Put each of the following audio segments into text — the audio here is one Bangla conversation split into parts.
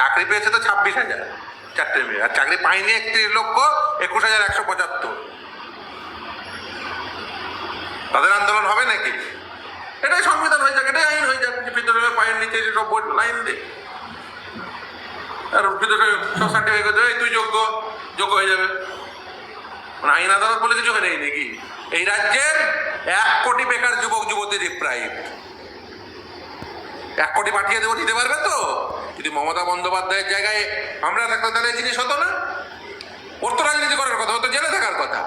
চাকরি পেয়েছে তো ছাব্বিশ হাজার চারটে মেয়ে, আর চাকরি পায়নি একত্রিশ লক্ষ একুশ হাজার একশো পঁচাত্তর। তাদের আন্দোলন হবে নাকি? এটাই সংবিধান হয়ে যাক, এটাই আইন হয়ে যাক বিদ্যালয়ের পায়ের নিচে সব বোর্ড লাইন দে। আর বিদ্যালয় সব সার্টিফিকেট দেয় তুই যোগ্য যোগ্য হয়ে যাবে। মানে আইন আদালত বলে কিছু হয় নাকি? এই রাজ্যের এক কোটি বেকার যুবক, যুবতী ডিপ্রাইভ এক কোটি পাঠিয়ে দেবো, দিতে পারবে তো? যদি মমতা বন্দ্যোপাধ্যায়ের জায়গায় আমরা থাকতো, তাহলে জিনিস হতো না? ওর তো রাজনীতি করার কথা, ও তো জেলে থাকার কথা।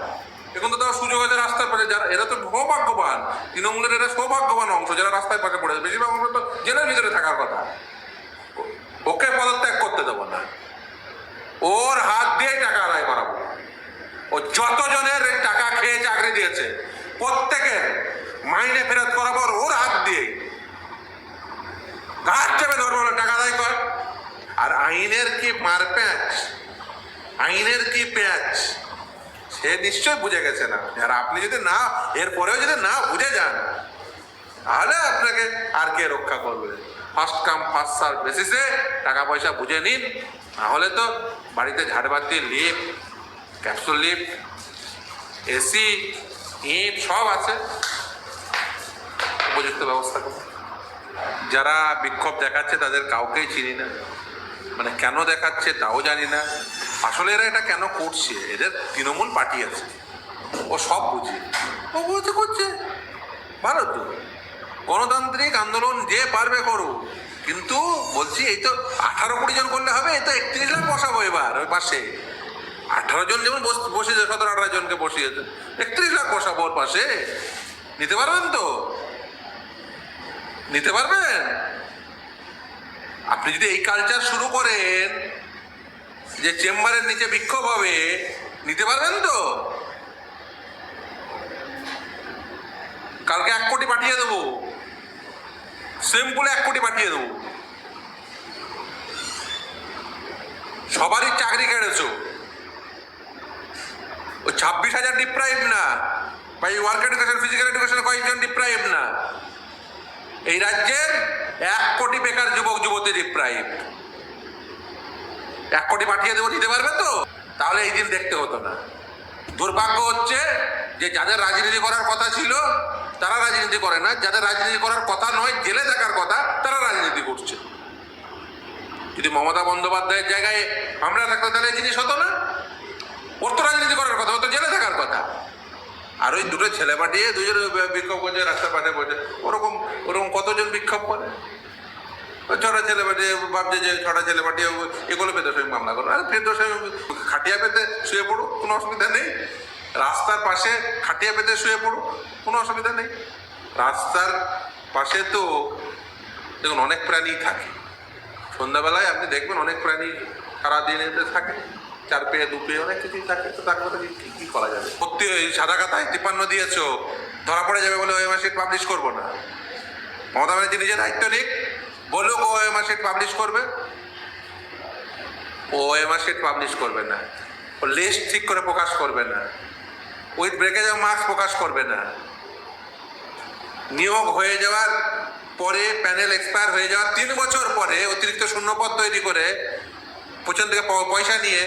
এখন তো তার সুযোগ আছে রাস্তার পাশে, যারা এরা তো সৌভাগ্যবান। তৃণমূলের এরা সৌভাগ্যবান অংশ, যারা রাস্তায় পাশে পড়ে বেশিরভাগ অংশ তো জেলের ভিতরে থাকার কথা। ওকে পদত্যাগ করতে দেবো না। ওর হাত দিয়ে টাকা আদায় করাবো। ও যতজনের টাকা খেয়ে চাকরি দিয়েছে, প্রত্যেকের মাইনে ফেরত করাবো ওর হাত দিয়েই গাছ চেপে ধরবো না, টাকা আদায় কর আর আইনের কি মার প্যাঁচ আইনের কি প্যাঁচ সে নিশ্চয় বুঝে গেছে না আর আপনি যদি না এরপরেও যদি না বুঝে যান তাহলে আপনাকে আর কে রক্ষা করবে ফার্স্ট কাম ফার্স্ট সার্ভ বেসিসে টাকা পয়সা বুঝে নিন নাহলে তো বাড়িতে ঝাড়বাতি লিফট ক্যাপসুল লিফট এসি ইট সব আছে। উপযুক্ত ব্যবস্থা করুন। যারা বিক্ষোভ দেখাচ্ছে তাদের কাউকেই চিনি না। মানে কেন দেখাচ্ছে তাও জানি না। আসলে এরা এটা কেন করছে? এদের তৃণমূল পার্টি আছে। ও সব বুঝে। ও বুঝে করছে। ভালো তো। গণতান্ত্রিক আন্দোলন যে পারবে করো। কিন্তু বলছি এই তো আঠারো কুড়ি জন করলে হবে, এই তো একত্রিশ লাখ বসাবো এবার ওই পাশে। আঠারো জন যেমন বস- বসিয়েছে, সতেরো আঠারো জনকে বসিয়েছে, একত্রিশ লাখ বসাবো ওর পাশে। নিতে পারবেন তো? নিতে পারবেন? আপনি যদি এই কালচার শুরু করেন, যে চেম্বারের নিচে বিক্ষোভ হবে, নিতে পারবেন তো? কালকে এক কোটি পাঠিয়ে দেবো। সিম্পল এক কোটি পাঠিয়ে দেবো। সবারই চাকরি কেড়েছো। ও ছাব্বিশ হাজার ডিপ্রাইভ না। বা এই ওয়ার্ক এডুকেশন ফিজিক্যাল এডুকেশন কয়েকজন ডিপ্রাইভ না। এই রাজ্যের এক কোটি বেকার যুবক যুবতী ডিপ্রাইভ এক কোটি পাঠিয়ে দেবো, দিতে পারবে তো? তাহলে এই দিন দেখতে হতো না। দুর্ভাগ্য হচ্ছে যে যাদের রাজনীতি করার কথা ছিল, তারা রাজনীতি করে না। যাদের রাজনীতি করার কথা নয়, জেলে থাকার কথা, তারা রাজনীতি করছে। যদি মমতা বন্দ্যোপাধ্যায়ের জায়গায় আমরা থাকতো, তাহলে জিনিস হতো না। ওর তো রাজনীতি করার কথা, ও তো জেলে থাকার কথা। আর ওই দুটো ছেলে পাঠিয়ে দুজন বিক্ষোভ করছে, রাস্তার পাশে বসে। ওরকম ওরকম কতজন বিক্ষোভ করে? ছটা ছেলে পাঠিয়ে, ভাবছে যে ছটা ছেলে পাঠিয়ে এগুলো সঙ্গে মামলা করো আর পেতে খাটিয়া পেতে শুয়ে পড়ো, কোনো অসুবিধা নেই। রাস্তার পাশে খাটিয়া পেতে শুয়ে পড়ো, কোনো অসুবিধা নেই। রাস্তার পাশে তো দেখুন, অনেক প্রাণী থাকে। সন্ধ্যাবেলায় আপনি দেখবেন অনেক প্রাণী সারাদিন এতে থাকে। চার পেয়ে, দু পেয়ে, অনেক কিছুই থাকে। তো তার কথা কি করা যাবে? সত্যি ওই সাদা কাতায় তিপ্পান্ন দিয়েছ। ধরা পড়ে যাবে বলে ওই মাসে পাবলিশ করব না। মমতা ব্যানার্জি নিজের দায়িত্ব নিক। বলুক ও ওএমআর মার্কশিট পাবলিশ করবে। ও ওএমআর মার্কশিট পাবলিশ করবে না। ও লিস্ট ঠিক করে প্রকাশ করবে না। উইথ ব্রেকেজ অফ মার্কস প্রকাশ করবে না। নিয়োগ হয়ে যাওয়ার পরে প্যানেল এক্সপায়ার হয়ে যাওয়ার তিন বছর পরে অতিরিক্ত শূন্যপদ তৈরি করে পেছন থেকে পয়সা নিয়ে